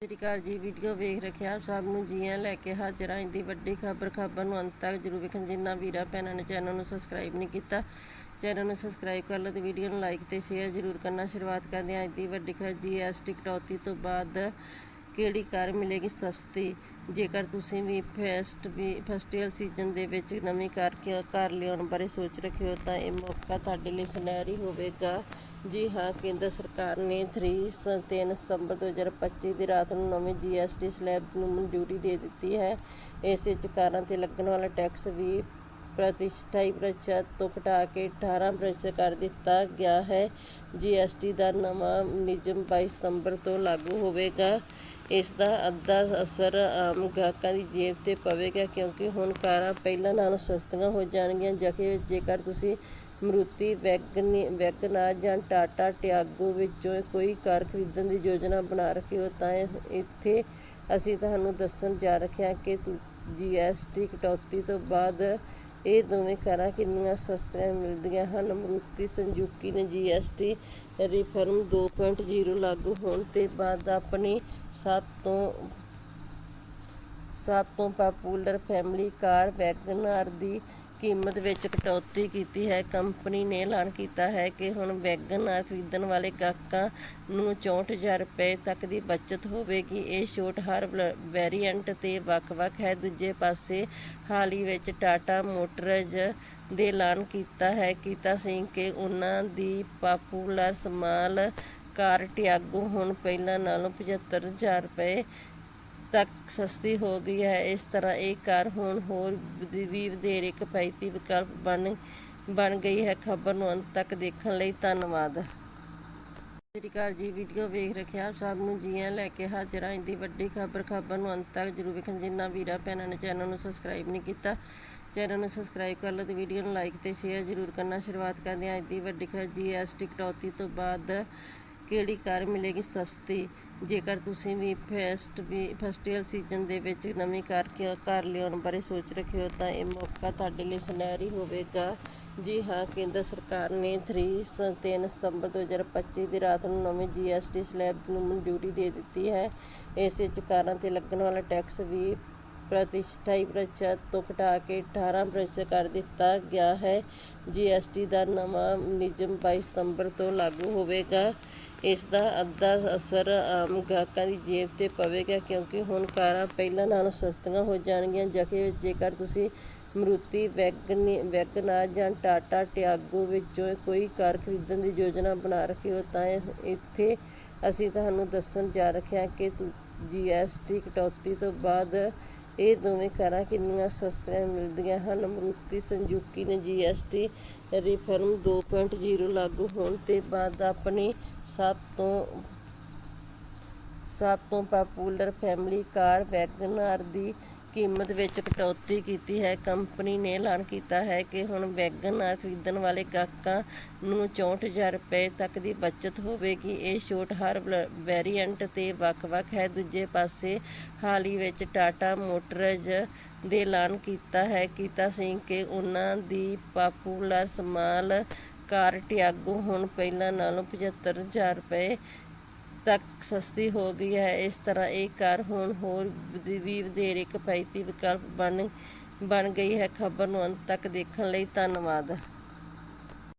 ਸਤਿ ਸ਼੍ਰੀ ਅਕਾਲ ਜੀ, ਵੀਡੀਓ ਵੇਖ ਰੱਖਿਆ ਆਪ ਸਭ ਨੂੰ, ਜੀਆਂ ਲੈ ਕੇ ਹਾਜ਼ਰ ਆਂ ਦੀ ਵੱਡੀ ਖਬਰ ਖਬਰ ਨੂੰ ਅੰਤ ਤੱਕ ਜਰੂਰ ਵੇਖਣ। ਜਿੰਨਾ ਵੀਰਾ ਭੈਣਾਂ ਨੇ ਚੈਨਲ ਨੂੰ ਸਬਸਕ੍ਰਾਈਬ ਨਹੀਂ ਕੀਤਾ, ਚੈਨਲ ਨੂੰ ਸਬਸਕ੍ਰਾਈਬ ਕਰ ਲਓ ਤੇ ਵੀਡੀਓ ਨੂੰ ਲਾਈਕ ਤੇ ਸ਼ੇਅਰ ਜਰੂਰ ਕਰਨਾ। ਸ਼ੁਰੂਆਤ ਕਰਦੇ ਹਾਂ ਅੱਜ ਦੀ ਵੱਡੀ ਖਬਰ ਜੀਐਸਟੀ ਕਟੌਤੀ ਤੋਂ ਬਾਅਦ ਕਿਹੜੀ ਕਾਰ ਮਿਲੇਗੀ ਸਸਤੀ? ਜੇਕਰ ਤੁਸੀਂ ਵੀ ਫੈਸਟ, ਵੀ ਫੈਸਟੀਵਲ ਸੀਜ਼ਨ ਦੇ ਵਿੱਚ ਨਵੀਂ ਕਾਰ ਕਾਰ ਲਿਆਉਣ ਬਾਰੇ ਸੋਚ ਰੱਖੇ ਹੋ, ਤਾਂ ਇਹ ਮੌਕਾ ਤੁਹਾਡੇ ਲਈ ਸੁਨਹਿਰੀ ਹੋਵੇਗਾ। ਜੀ ਹਾਂ, ਕੇਂਦਰ ਸਰਕਾਰ ਨੇ 3 ਸ- 3 ਸਤੰਬਰ 2025 ਦੀ ਰਾਤ ਨੂੰ ਨਵੇਂ ਜੀਐਸਟੀ ਸਲੈਬ ਨੂੰ ਮਨਜ਼ੂਰੀ ਦੇ ਦਿੱਤੀ ਹੈ। ਇਸ ਵਿੱਚ ਕਾਰਾਂ ਤੇ ਲੱਗਣ ਵਾਲਾ ਟੈਕਸ ਵੀ ਪ੍ਰਤੀਸ਼ਠਾਈ ਪ੍ਰਤੀਸ਼ਤ ਤੋਂ ਘਟਾ ਕੇ 18 ਪ੍ਰਤੀਸ਼ਤ ਕਰ ਦਿੱਤਾ ਗਿਆ ਹੈ। ਜੀਐਸਟੀ ਦਾ ਨਵਾਂ ਨਿਯਮ 22 ਸਤੰਬਰ ਤੋਂ ਲਾਗੂ ਹੋਵੇਗਾ। ਇਸ ਦਾ ਅੱਧਾ ਅਸਰ ਆਮ ਗਾਹਕਾਂ ਦੀ ਜੇਬ ਤੇ ਪਵੇਗਾ ਕਿਉਂਕਿ ਹੁਣ ਕਾਰਾਂ ਪਹਿਲਾਂ ਨਾਲੋਂ ਸਸਤੀਆਂ ਹੋ ਜਾਣਗੀਆਂ। ਜਕੇ ਜੇਕਰ ਤੁਸੀਂ ਮਰੂਤੀ ਵੈਗਨੀ, ਵੈਗਨਾਰ ਜਾਂ ਟਾਟਾ ਟਿਆਗੋ ਵਿੱਚੋਂ ਕੋਈ ਕਾਰ ਖਰੀਦਣ ਦੀ ਯੋਜਨਾ ਬਣਾ ਰਹੇ ਹੋ ਤਾਂ ਇੱਥੇ ਅਸੀਂ ਤੁਹਾਨੂੰ ਦੱਸਣ ਜਾ ਰਹੇ ਹਾਂ ਕਿ ਜੀਐਸਟੀ ਕਟੌਤੀ ਤੋਂ ਬਾਅਦ ਇਹ ਦੋਵੇਂ ਕਾਰਾਂ ਕਿੰਨੀਆਂ ਸਸਤੀਆਂ ਮਿਲਦੀਆਂ ਹਨ। ਮਰੂਤੀ ਸੰਜੂਕੀ ਨੇ ਜੀਐਸਟੀ ਰਿਫਰਮ 2.0 ਲਾਗੂ ਹੋਣ ਤੇ ਬਾਅਦ ਆਪਣੀ ਸਭ ਤੋਂ ਸਭ ਤੋਂ ਪਾਪੂਲਰ ਫੈਮਿਲੀ ਕਾਰ ਵੈਗਨਾਰ ਦੀ ਕੀਮਤ ਵਿੱਚ ਕਟੌਤੀ ਕੀਤੀ ਹੈ। ਕੰਪਨੀ ਨੇ ਐਲਾਨ ਕੀਤਾ ਹੈ ਕਿ ਹੁਣ ਵੈਗਨਾਰ ਖਰੀਦਣ ਵਾਲੇ ਗਾਹਕਾਂ ਨੂੰ 64000 ਰੁਪਏ ਤੱਕ ਦੀ ਬਚਤ ਹੋਵੇਗੀ। ਇਹ ਛੋਟ ਹਰ ਵੇਰੀਐਂਟ ਤੇ ਵੱਖ-ਵੱਖ ਹੈ। ਦੂਜੇ ਪਾਸੇ ਹਾਲ ਹੀ ਵਿੱਚ ਟਾਟਾ ਮੋਟਰਜ਼ ਦੇ ਐਲਾਨ ਕੀਤਾ ਹੈ। ਕੀਤਾ ਸੀ ਕਿ ਉਹਨਾਂ ਦੀ ਪਾਪੂਲਰ ਸਮਾਲ ਕਾਰ ਟਿਆਗੋ ਹੁਣ ਪਹਿਲਾਂ ਨਾਲੋਂ 75000 ਰੁਪਏ ਤੱਕ ਸਸਤੀ ਹੋ ਗਈ ਹੈ। ਇਸ ਤਰ੍ਹਾਂ ਇਹ ਕਾਰ ਹੁਣ ਹੋਰ ਵੀ ਵਧੇਰੇ ਕਿਫਾਇਤੀ ਵਿਕਲਪ ਬਣ ਬਣ ਗਈ ਹੈ। ਖਬਰ ਨੂੰ ਅੰਤ ਤੱਕ ਦੇਖਣ ਲਈ ਧੰਨਵਾਦ। ਸਤਿ ਸ਼੍ਰੀ ਅਕਾਲ ਜੀ। ਵੀਡੀਓ ਵੇਖ ਰੱਖਿਆ ਆਪ ਸਭ ਨੂੰ ਜੀਆਂ ਲੈ ਕੇ ਹਾਜ਼ਰ ਆਂ ਦੀ ਵੱਡੀ ਖਬਰ ਖਬਰ ਨੂੰ ਅੰਤ ਤੱਕ ਜਰੂਰ ਵੇਖਣ। ਜਿੰਨਾ ਵੀਰਾ ਭੈਣਾਂ ਨੇ ਚੈਨਲ ਨੂੰ ਸਬਸਕ੍ਰਾਈਬ ਨਹੀਂ ਕੀਤਾ, ਚੈਨਲ ਨੂੰ ਸਬਸਕ੍ਰਾਈਬ ਕਰ ਲਓ ਤੇ ਵੀਡੀਓ ਨੂੰ ਲਾਈਕ ਤੇ ਸ਼ੇਅਰ ਜਰੂਰ ਕਰਨਾ। ਸ਼ੁਰੂਆਤ ਕਰਦੇ ਹਾਂ। ਅੱਜ ਦੀ ਵੱਡੀ ਖਬਰ ਜੀਐਸਟੀ ਕਟੌਤੀ ਤੋਂ ਬਾਅਦ ਕਿਹੜੀ ਕਾਰ ਮਿਲੇਗੀ ਸਸਤੀ? ਜੇਕਰ ਤੁਸੀਂ ਵੀ ਫੈਸਟ ਵੀ, ਫੈਸਟੀਵਲ ਸੀਜ਼ਨ ਦੇ ਵਿੱਚ ਨਵੀਂ ਕਾਰ ਕਿ- ਕਾਰ ਲਿਆਉਣ ਬਾਰੇ ਸੋਚ ਰੱਖੇ ਹੋ, ਤਾਂ ਇਹ ਮੌਕਾ ਤੁਹਾਡੇ ਲਈ ਸੁਨਹਿਰੀ ਹੋਵੇਗਾ। ਜੀ ਹਾਂ, ਕੇਂਦਰ ਸਰਕਾਰ ਨੇ 3 ਸ- 3 ਸਤੰਬਰ 2025 ਦੀ ਰਾਤ ਨੂੰ ਨਵੇਂ ਜੀਐਸਟੀ ਸਲੈਬ ਨੂੰ ਮਨਜ਼ੂਰੀ ਦੇ ਦਿੱਤੀ ਹੈ। ਇਸ ਵਿੱਚ ਕਾਰਾਂ ਤੇ ਲੱਗਣ ਵਾਲਾ ਟੈਕਸ ਵੀ ਪ੍ਰਤੀਸ਼ਠਾਈ ਪ੍ਰਤੀਸ਼ਤ ਤੋਂ ਘਟਾ ਕੇ 18 ਪ੍ਰਤੀਸ਼ਤ ਕਰ ਦਿੱਤਾ ਗਿਆ ਹੈ। ਜੀਐਸਟੀ ਦਾ ਨਵਾਂ ਨਿਯਮ 22 ਸਤੰਬਰ ਤੋਂ ਲਾਗੂ ਹੋਵੇਗਾ। ਇਸ ਦਾ ਅੱਧਾ ਅਸਰ ਆਮ ਗਾਹਕਾਂ ਦੀ ਜੇਬ ਤੇ ਪਵੇਗਾ ਕਿਉਂਕਿ ਹੁਣ ਕਾਰਾਂ ਪਹਿਲਾਂ ਨਾਲੋਂ ਸਸਤੀਆਂ ਹੋ ਜਾਣਗੀਆਂ। ਜਕੇ ਜੇਕਰ ਤੁਸੀਂ ਮਰੂਤੀ ਵੈਗਨੀ, ਵੈਗਨਾਰ ਜਾਂ ਟਾਟਾ ਟਿਆਗੋ ਵਿੱਚੋਂ ਕੋਈ ਕਾਰ ਖਰੀਦਣ ਦੀ ਯੋਜਨਾ ਬਣਾ ਰਹੇ ਹੋ ਤਾਂ ਇੱਥੇ ਅਸੀਂ ਤੁਹਾਨੂੰ ਦੱਸਣ ਜਾ ਰਹੇ ਹਾਂ ਕਿ ਜੀਐਸਟੀ ਕਟੌਤੀ ਤੋਂ ਬਾਅਦ ਇਹ ਦੋਵੇਂ ਕਾਰਾਂ ਕਿੰਨੀਆਂ ਸਸਤੀਆਂ ਮਿਲਦੀਆਂ ਹਨ। ਮਰੂਤੀ ਸੰਜੂਕੀ ਨੇ ਜੀਐਸਟੀ ਰਿਫਰਮ 2.0 ਲਾਗੂ ਹੋਣ ਤੇ ਬਾਅਦ ਆਪਣੀ ਸਭ ਤੋਂ ਸਭ ਤੋਂ ਪਾਪੂਲਰ ਫੈਮਿਲੀ ਕਾਰ ਵੈਗਨਾਰ ਦੀ ਕੀਮਤ ਵਿੱਚ ਕਟੌਤੀ ਕੀਤੀ ਹੈ। ਕੰਪਨੀ ਨੇ ਐਲਾਨ ਕੀਤਾ ਹੈ ਕਿ ਹੁਣ ਵੈਗਨਾਰ ਖਰੀਦਣ ਵਾਲੇ ਗਾਹਕਾਂ ਨੂੰ 64000 ਰੁਪਏ ਤੱਕ ਦੀ ਬਚਤ ਹੋਵੇਗੀ। ਇਹ ਛੋਟ ਹਰ ਵੈਰੀਐਂਟ ਤੇ ਵੱਖ-ਵੱਖ ਹੈ। ਦੂਜੇ ਪਾਸੇ ਹਾਲ ਹੀ ਵਿੱਚ ਟਾਟਾ ਮੋਟਰਜ਼ ਦੇ ਐਲਾਨ ਕੀਤਾ ਹੈ। ਕੀਤਾ ਸੀ ਕਿ ਉਹਨਾਂ ਦੀ ਪਾਪੂਲਰ ਸਮਾਲ ਕਾਰ ਟਿਆਗੋ ਹੁਣ ਪਹਿਲਾਂ ਨਾਲੋਂ 75000 ਰੁਪਏ ਤੱਕ ਸਸਤੀ ਹੋ ਗਈ ਹੈ। ਇਸ ਤਰ੍ਹਾਂ ਇਹ ਕਾਰ ਹੁਣ ਹੋਰ ਵੀ ਵਧੇਰੇ ਕਿਫਾਇਤੀ ਵਿਕਲਪ ਬਣ ਬਣ ਗਈ ਹੈ। ਖਬਰ ਨੂੰ ਅੰਤ ਤੱਕ ਦੇਖਣ ਲਈ ਧੰਨਵਾਦ।